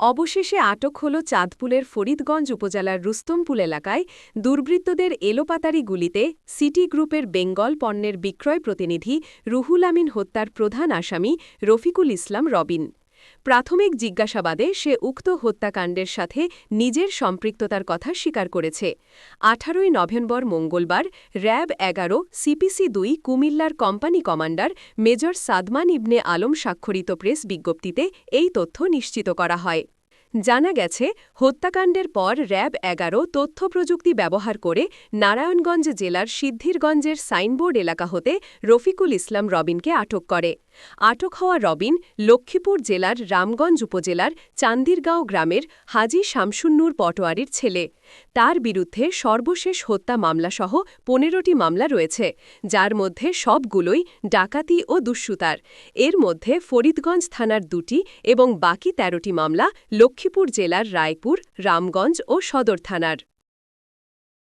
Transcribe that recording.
অবশেষে আটক হল চাঁদপুলের ফরিদগঞ্জ উপজেলার রুস্তমপুল এলাকায় দুর্বৃত্তদের এলোপাতারি গুলিতে সিটি গ্রুপের বেঙ্গল পণ্যের বিক্রয় প্রতিনিধি রুহুল আমিন হত্যার প্রধান আসামি রফিকুল ইসলাম রবিন। প্রাথমিক জিজ্ঞাসাবাদে সে উক্ত হত্যাকাণ্ডের সাথে নিজের সম্পৃক্ততার কথা স্বীকার করেছে। আঠারোই নভেম্বর মঙ্গলবার, র্যাব এগারো, সিপিসি দুই, কুমিল্লার company commander major Sadman Ibne Alam স্বাক্ষরিত প্রেস বিজ্ঞপ্তিতে এই তথ্য নিশ্চিত করা হয়। জানা গেছে, হত্যাকাণ্ডের পর র্যাব এগারো তথ্য প্রযুক্তি ব্যবহার করে নারায়ণগঞ্জ জেলার সিদ্ধিরগঞ্জের সাইনবোর্ড এলাকা হতে রফিকুল ইসলাম রবিনকে আটক করে। আটক হওয়া রবিন লক্ষ্মীপুর জেলার রামগঞ্জ উপজেলার চান্দিরগাঁও গ্রামের হাজি শামসুন্নুর পটোয়ারির ছেলে। তার বিরুদ্ধে সর্বশেষ হত্যা মামলাসহ পনেরোটি মামলা রয়েছে, যার মধ্যে সবগুলোই ডাকাতি ও দুঃসুতার এর মধ্যে ফরিদগঞ্জ থানার দুটি এবং বাকি ১৩টি মামলা লক্ষ্মীপুর জেলার রায়পুর, রামগঞ্জ ও সদর থানার।